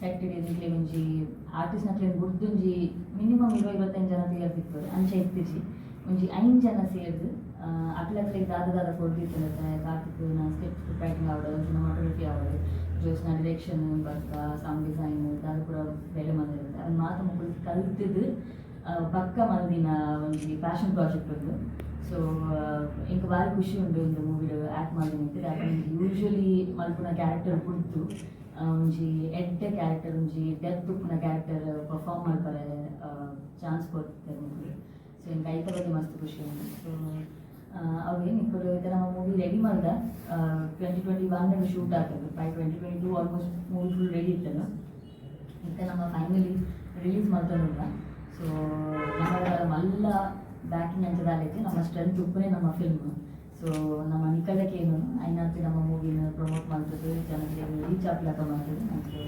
Set ಹಿಡಿಯೋದಕ್ಕೆ ಒಂಜಿ artist ನಕ್ಲೆ ಗುರ್ದುಂಜಿ minimum ಇರುವ ಇರುವತ್ತೈದು ಜನ ಸೇರ್ತಿತ್ತು ಅಂಚೆ ಇತ್ತಿಜಿ ಒಂಜಿ ಐನ್ ಜನ ಸೇರ್ದು ಅಕ್ಲಕ್ಲೆ ದಾದ ದಾದ ಕೊಡ್ತಿತ್ತು ಕಾರ್ತಿಕ್ ನಾ ಸ್ಕ್ರಿಪ್ಟ್ ರೈಟಿಂಗ್ ಆವಡು ಸಿನಿಮಾಟೋಗ್ರಫಿ ಆವಡು ಜೋಸ್ನ ಡೈರೆಕ್ಷನ್ ಬರ್ಕ ಸೌಂಡ್ ಡಿಸೈನ್ ದಾದ ಕೂಡ ಬೇಲೆ ಮಂದಿರುತ್ತೆ ಅದನ್ನ ಮಾತ್ರ ಮಕ್ಕಳು ಕಲ್ತಿದ್ದು ಆ, ಪಕ್ಕ ಮಂದಿನ ಒಂಜಿ ಪ್ಯಾಷನ್ ಪ್ರಾಜೆಕ್ಟ್ ಉಂಟು ಸೊ ಇಂಕ ಬಾರಿ ಖುಷಿ ಉಂಡು ಒಂದು ಮೂವಿ ಆ್ಯಕ್ಟ್ ಮಾಡಿ ನಿಂತಿದೆ ಯಾಕಂದ್ರೆ ಯೂಶ್ವಲಿ ಮಲ್ಪುನ ಕ್ಯಾರೆಕ್ಟರ್ ಕುಡ್ತು ಒಂಜಿ ಎಡ್ಡೆ ಕ್ಯಾರೆಕ್ಟರ್ ಒಂಜಿ ಡೆತ್ ಬುಕ್ನ ಕ್ಯಾರೆಕ್ಟರ್ ಪರ್ಫಾರ್ಮ್ ಮಾಡ್ಬಾರೆ ಚಾನ್ಸ್ ಕೊಡ್ತಾರೆ ಸೊ ಎಂಗೆ ಐತ ಬಗ್ಗೆ ಮಸ್ತ್ ಖುಷಿ ಸೊ ಅವೇನು ಇಪ್ಪಡು ಐತೆ ನಮ್ಮ ಮೂವಿ ರೆಡಿ ಮಾಡ್ದ? ಟ್ವೆಂಟಿ ಟ್ವೆಂಟಿ ಒನ್ನಾಗ ಶೂಟ್ ಆಗ್ತದೆ. Five twenty twenty two almost movie full ready ಇತ್ತಲ್ಲ? ಇಂಥ ನಮ್ಮ ಫೈನಲಿ ರಿಲೀಸ್ ಮಾಡ್ತಾನಿಲ್ಲ ಸೊ ನಮ್ಮ ಮಲ್ಲ ಬ್ಯಾಕಿಂಗ್ ಅಂಚದಾಗೈತೆ. ನಮ್ಮ ಸ್ಟ್ರೆಂತ್ ಉಪ್ಪನೇ ನಮ್ಮ ಫಿಲ್ಮ್ ಸೊ ನಮ್ಮ ನಿಕಲಕ್ಕೆ ಏನು ಐನಾತಿ ನಮ್ಮ ಮೂವಿನ ಪ್ರಮೋಟ್ ಮಾಡ್ತದೆ ಜನರಿಗೆ ರೀಚ್ ಆಗ್ಲಾಕ ಮಾಡ್ತದೆ ನಮಗೆ